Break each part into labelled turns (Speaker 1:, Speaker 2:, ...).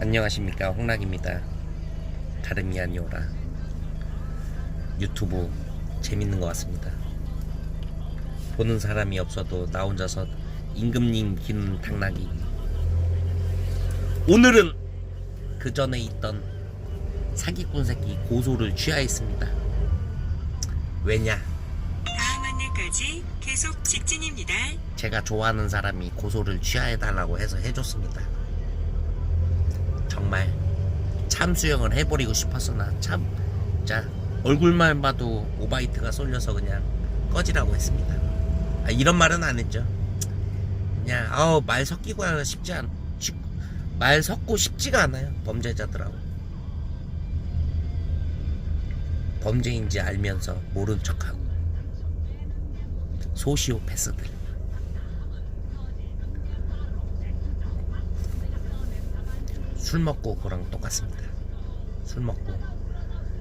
Speaker 1: 안녕하십니까. 홍락입니다. 다름이 아니오라. 유튜브 재밌는 것 같습니다. 보는 사람이 없어도 나 혼자서 임금님 긴 당나귀. 오늘은 그 전에 있던 사기꾼 새끼 고소를 취하했습니다. 왜냐?
Speaker 2: 다음 안내까지 계속 직진입니다.
Speaker 1: 제가 좋아하는 사람이 고소를 취하해달라고 해서 해줬습니다. 정말 참수영을 해버리고 싶었으나 참, 자 얼굴만 봐도 오바이트가 쏠려서 그냥 꺼지라고 했습니다. 아, 이런 말은 안 했죠. 그냥 아우 말 섞이고 싶지 않, 쉽, 말 섞고 싶지가 않아요 범죄자들하고. 범죄인지 알면서 모른 척하고 소시오패스들. 술 먹고 그랑 똑같습니다. 술 먹고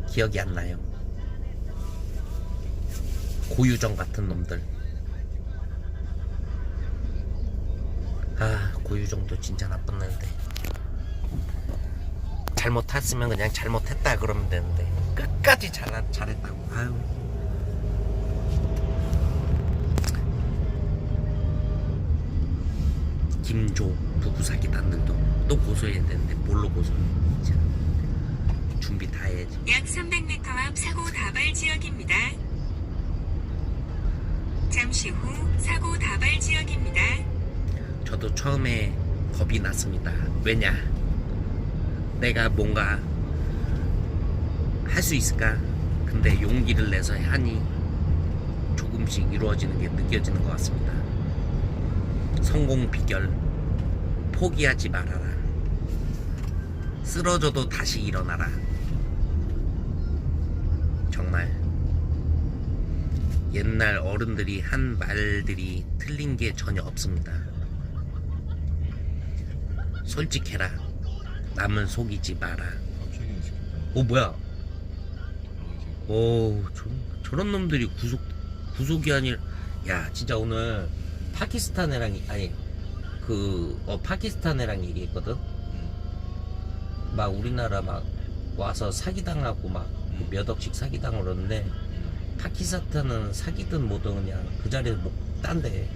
Speaker 1: 기억이 안 나요. 고유정 같은 놈들. 아 고유정도 진짜 나쁜 놈인데 잘못했으면 그냥 잘못했다 그러면 되는데 끝까지 잘 잘했다고. 아유. 김조 부부 사기 단들도 또 고소해야 되는데 뭘로? 자, 준비 다 해야지.
Speaker 2: 약 300m 앞 사고 다발 지역입니다. 잠시 후 사고 다발 지역입니다.
Speaker 1: 저도 처음에 겁이 났습니다. 왜냐? 내가 뭔가 할 수 있을까? 근데 용기를 내서 하니 조금씩 이루어지는 게 느껴지는 것 같습니다. 성공 비결 포기하지 말아라. 쓰러져도 다시 일어나라. 정말 옛날 어른들이 한 말들이 틀린 게 전혀 없습니다. 솔직해라. 남을 속이지 마라. 오 뭐야? 오 저, 저런 놈들이 구속 구속이 아닐. 야 진짜 오늘 파키스탄 애랑 이- 아니 그 어, 파키스탄 애랑 얘기했거든. 막 우리나라 막 와서 사기 당하고 막 몇 억씩 사기 당하고 그러는데 파키스탄은 사기든 뭐든 그냥 그 자리에 못 딴대.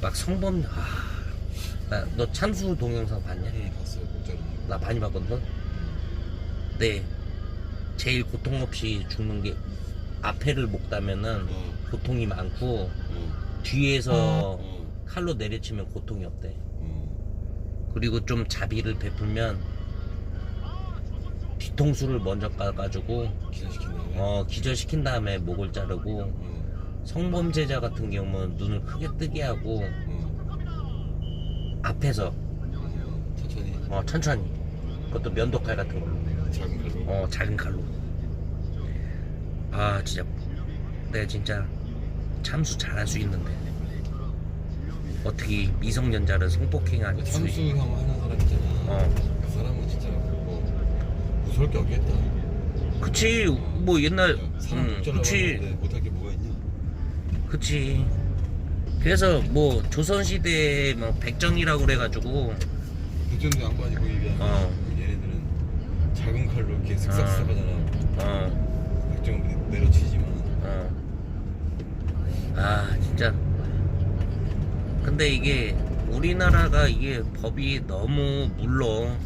Speaker 1: 막 성범 아나너 참수 동영상 봤냐?
Speaker 3: 응 봤어요 공짜로
Speaker 1: 나 많이 봤거든. 네. 제일 고통 없이 죽는 게 앞에를 먹다면은
Speaker 3: 어,
Speaker 1: 고통이 많고
Speaker 3: 어,
Speaker 1: 뒤에서
Speaker 3: 어,
Speaker 1: 칼로 내리치면 고통이 없대.
Speaker 3: 어.
Speaker 1: 그리고 좀 자비를 베풀면 뒤통수를 먼저 까가지고
Speaker 3: 기절시킨 다음에
Speaker 1: 어 기절시킨 다음에 목을 자르고
Speaker 3: 어,
Speaker 1: 성범죄자 같은 경우는 눈을 크게 뜨게 하고
Speaker 3: 어.
Speaker 1: 앞에서
Speaker 3: 어, 천천히.
Speaker 1: 어 천천히. 그것도 면도칼 같은 걸로.
Speaker 3: 작은
Speaker 1: 어 작은 칼로. 아 진짜. 내가 진짜. 참수 잘할 수 있는데 어떻게 미성년자를 성폭행하니
Speaker 3: 참수 형 하는 사람 있잖아
Speaker 1: 어.
Speaker 3: 그 사람은 진짜 뭐 무서울 게 없겠다.
Speaker 1: 그치 뭐 옛날
Speaker 3: 사람
Speaker 1: 음 그치.
Speaker 3: 왔는데 못할 게 뭐가 있냐?
Speaker 1: 그치. 그래서 뭐 조선시대에 뭐 백정이라고 그래가지고
Speaker 3: 백전도 양반이고 이게
Speaker 1: 어.
Speaker 3: 얘네들은 작은 칼로 이렇게 슥싹슥싹 하잖아.
Speaker 1: 어.
Speaker 3: 백정은 내- 내려치지만.
Speaker 1: 어. 아 진짜 근데 이게 우리나라가 이게 법이 너무 물러.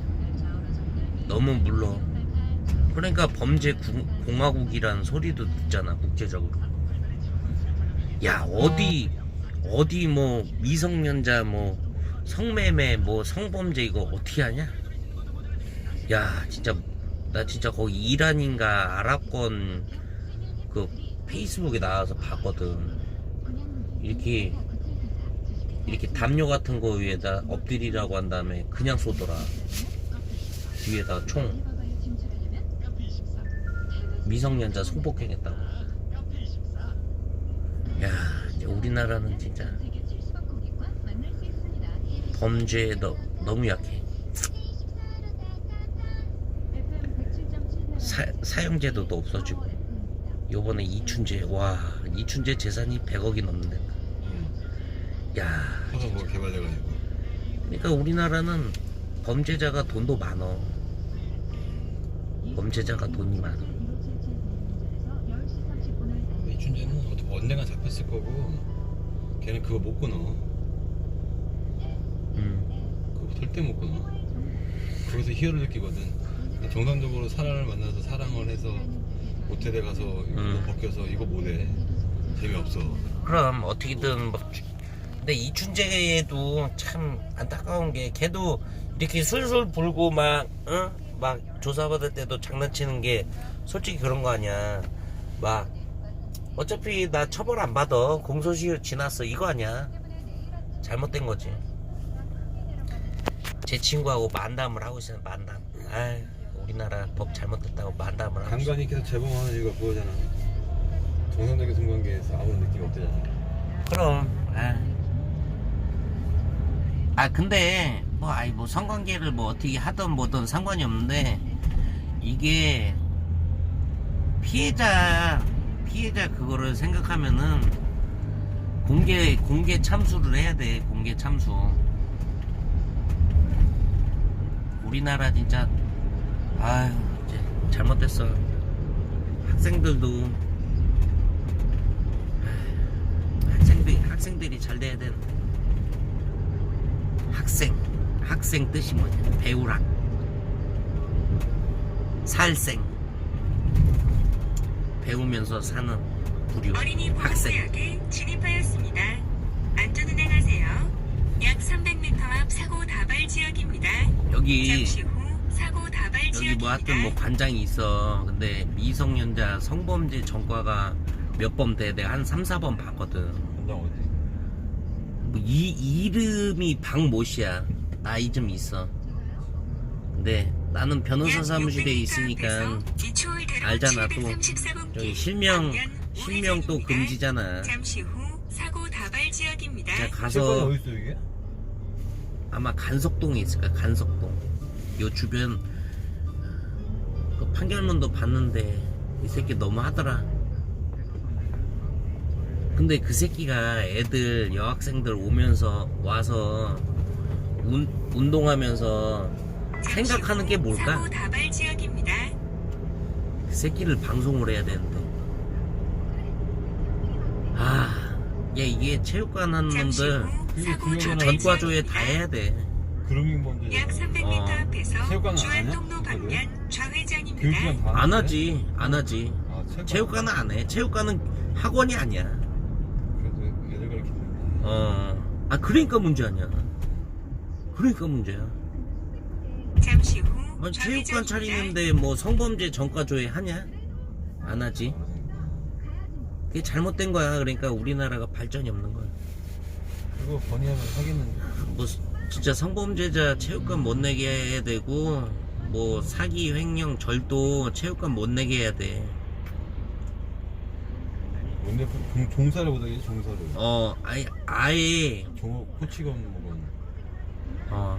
Speaker 1: 너무 물러. 그러니까 범죄 구- 공화국이라는 소리도 듣잖아 국제적으로. 야 어디 어디 뭐 미성년자 뭐 성매매 뭐 성범죄 이거 어떻게 하냐? 야 진짜 나 진짜 거기 이란인가 아랍권 그 페이스북에 나와서 봤거든. 이렇게 이렇게 담요 같은 거 위에다 엎드리라고 한 다음에 그냥 쏘더라. 뒤에다 총. 미성년자 성폭행했다고. 야, 이제 우리나라는 진짜 범죄에 너, 너무 약해. 사, 사형제도도 없어지고. 요번에 이춘재 와 이춘재 재산이 100억이 넘는데
Speaker 3: 응.
Speaker 1: 야
Speaker 3: 하다 뭐 개발돼가지고
Speaker 1: 그러니까 우리나라는 범죄자가 돈도 많어. 범죄자가 돈이 많어.
Speaker 3: 이춘재는 어떻게 언젠가 잡혔을 거고 걔는 그거 못 끊어
Speaker 1: 음.
Speaker 3: 그거 절대 못 끊어 거기서 희열을 느끼거든 정상적으로 사람을 만나서 사랑을 해서 모텔에 가서 이거
Speaker 1: 음.
Speaker 3: 벗겨서 이거 못해 재미없어
Speaker 1: 그럼 어떻게든 뭐 주- 근데 이춘재도 참 안타까운 게 걔도 이렇게 술술 불고 막 응? 막 조사받을 때도 장난치는 게 솔직히 그런 거 아니야. 막 어차피 나 처벌 안 받아. 공소시효 지났어. 이거 아니야. 잘못된 거지. 제 친구하고 만담을 하고 있어요 만담. 아 우리나라 법 잘못됐다고 만담을 하고 있어.
Speaker 3: 계속 재범하는 이유가 그거잖아. 정상적인 성관계에서 아무런 느낌이 없대잖아.
Speaker 1: 그럼 아. 아 근데 뭐 아이 뭐 성관계를 뭐 어떻게 하든 뭐든 상관이 없는데 이게 피해자 피해자 그거를 생각하면은 공개 공개 참수를 해야 돼 공개 참수. 우리나라 진짜 아유 이제 잘못됐어. 학생들도 학생들 학생들이 잘 돼야 되는 학생 학생 뜻이 뭐냐 배우락 살생 배우면서 사는 부류
Speaker 2: 어린이
Speaker 1: 학생
Speaker 2: 진입하였습니다. 안전운행하세요. 약 300m 앞 사고 다발 지역입니다.
Speaker 1: 여기
Speaker 2: 잠시 후 사고 다발
Speaker 1: 여기
Speaker 2: 지역입니다.
Speaker 1: 뭐 하여튼 뭐 관장이 있어 근데 미성년자 성범죄 전과가 몇번돼 내가 한 3, 4번 봤거든
Speaker 3: 간장 어디?
Speaker 1: 뭐이 이름이 박모씨야. 나이 좀 있어. 근데 나는 변호사 사무실에 있으니까 알잖아, 또 저기 실명 실명 또 금지잖아.
Speaker 2: 잠시 후 사고 다발 지역입니다.
Speaker 1: 제가 가서
Speaker 3: 어디 있어 이게?
Speaker 1: 아마 간석동에 있을 거야 간석동. 요 주변 그 판결문도 봤는데 이 새끼 너무 하더라 근데 그 새끼가 애들 여학생들 오면서 와서 운, 운동하면서 생각하는 게 뭘까?
Speaker 2: 지역입니다.
Speaker 1: 그 새끼를 방송을 해야 되는데 아, 야 이게 체육관 하는 놈들
Speaker 3: 이게
Speaker 1: 전과조회 다. 해야 돼
Speaker 3: 그루밍 범죄
Speaker 2: 약 300m
Speaker 1: 어.
Speaker 2: 앞에서
Speaker 3: 체육관은 안
Speaker 2: 주안동로
Speaker 3: 하냐?
Speaker 2: 방면
Speaker 3: 교육관
Speaker 2: 좌회전입니다.
Speaker 3: 다
Speaker 1: 안? 하지 안 하지
Speaker 3: 아, 체육관
Speaker 1: 체육관은 안 해. 체육관은 학원이 아니야.
Speaker 3: 그래도 애들 가르치는
Speaker 1: 어. 아, 그러니까 문제 아니야. 그러니까 문제야.
Speaker 2: 잠시 후
Speaker 1: 아니, 체육관. 차리는데 뭐 성범죄 전과 조회 하냐? 안 하지. 그게 잘못된 거야. 그러니까 우리나라가 발전이 없는 거야.
Speaker 3: 그거 번이하면 하겠는데
Speaker 1: 뭐 진짜 성범죄자 체육관 못 내게 해야 되고 뭐 사기 횡령 절도 체육관 못 내게 해야 돼.
Speaker 3: 근데 그 종, 종사를 못하겠지 종사를
Speaker 1: 어, 아예 아예
Speaker 3: 종 코치가 없는 거건
Speaker 1: 어.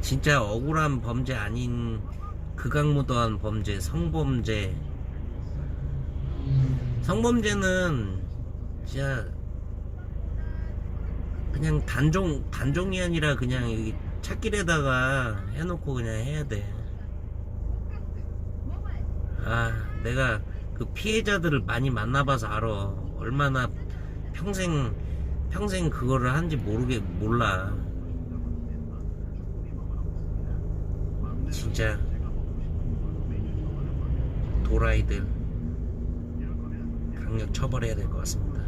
Speaker 1: 진짜 억울한 범죄 아닌 극악무도한 범죄, 성범죄. 성범죄는 진짜 그냥 단종 단종이 아니라 그냥 여기 찾길에다가 해놓고 그냥 해야 돼. 아, 내가 그 피해자들을 많이 만나봐서 알아. 얼마나 평생 평생 그거를 한지 모르게 몰라. 진짜 도라이들 강력 처벌해야 될 것 같습니다.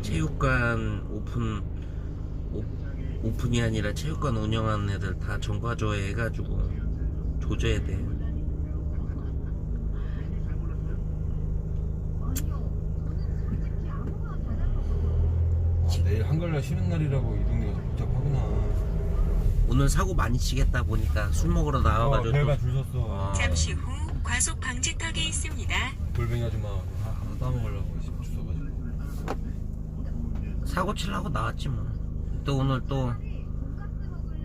Speaker 1: 체육관 오픈 오, 오픈이 아니라 체육관 운영하는 애들 다 전과조회 해가지고 조져야 돼.
Speaker 3: 아, 내일 한글날 쉬는 날이라고 이 동네가 좀 복잡하구나
Speaker 1: 오늘 사고 많이 치겠다 보니까 술 먹으러
Speaker 3: 어,
Speaker 1: 나와가지고
Speaker 3: 배가 또줄 섰어
Speaker 1: 어.
Speaker 2: 잠시 후 과속 방지턱이 있습니다.
Speaker 3: 골뱅이 아줌마 하나 따먹으려고 지금 주워가지고
Speaker 1: 사고 치려고 나왔지 뭐. 또 오늘 또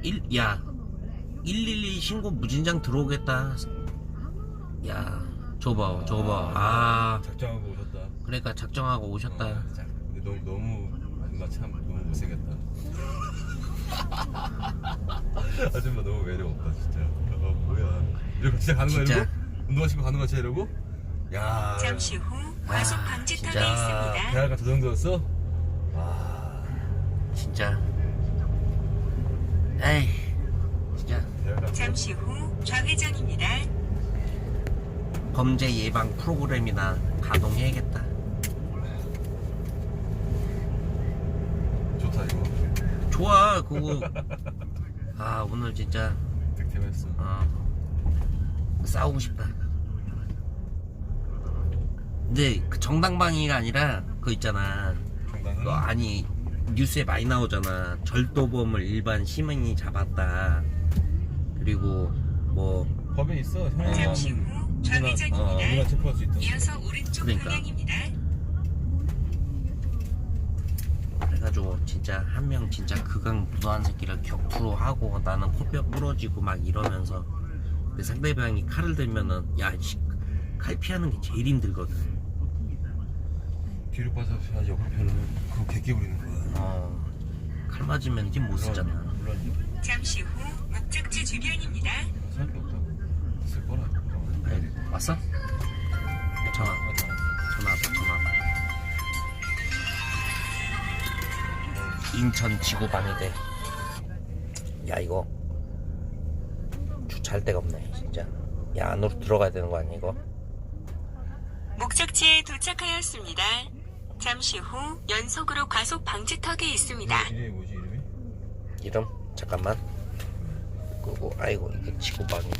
Speaker 1: 일, 야 112 신고 무진장 들어오겠다. 야, 저거 봐, 저거 봐. 아,
Speaker 3: 작정하고 오셨다
Speaker 1: 그러니까 작정하고 오셨다.
Speaker 3: 어, 자, 근데 너무 너무 아줌마 참 너무 못생겼다. 아줌마 너무 매력 없다 진짜. 어, 뭐야? 이러고 진짜 가는 거야
Speaker 1: 진짜.
Speaker 3: 이러고? 운동화 신고 가는 거야 진짜 이러고? 야.
Speaker 2: 잠시 후 과속
Speaker 1: 아,
Speaker 2: 방지턱이
Speaker 1: 진짜.
Speaker 2: 있습니다.
Speaker 3: 대화가 저 정도였어? 와.
Speaker 1: 진짜 에이
Speaker 2: 잠시 후 좌회전입니다.
Speaker 1: 범죄 예방 프로그램이나 가동해야겠다.
Speaker 3: 좋다 이거.
Speaker 1: 좋아 그거. 아 오늘 진짜.
Speaker 3: 득템했어.
Speaker 1: 어, 싸우고 싶다. 근데 그 정당방위가 아니라 그거 있잖아.
Speaker 3: 정당은?
Speaker 1: 그거 아니 뉴스에 많이 나오잖아. 절도범을 일반 시민이 잡았다 그리고 뭐
Speaker 3: 법에 있어.
Speaker 2: 잠시 후
Speaker 3: 어,
Speaker 2: 좌회전입니다.
Speaker 3: 누나 체포할 수 있다.
Speaker 2: 이어서 오른쪽
Speaker 1: 그러니까.
Speaker 2: 방향입니다.
Speaker 1: 그래가지고 진짜 한 명 진짜 극강 무도한 새끼를 격투로 하고 나는 코뼈 부러지고 막 이러면서 내 상대방이 칼을 들면은 야칼 피하는 게 제일 힘들거든
Speaker 3: 뒤로 빠져서 옆을 펴는 그거 개끼 부리는 거야.
Speaker 1: 어칼 맞으면 힘 못 쓰잖아
Speaker 3: 물론
Speaker 2: 잠시 후 목적지 주변입니다.
Speaker 1: 왔어? 전화. 전화 전화 인천 지구방위대 야 이거 주차할 데가 없네 진짜 야 안으로 들어가야 되는 거 아니야 이거
Speaker 2: 목적지에 도착하였습니다. 잠시 후 연속으로 과속 방지턱이 있습니다.
Speaker 1: 이름 잠깐만 그리고 아이고 이게 지구방위대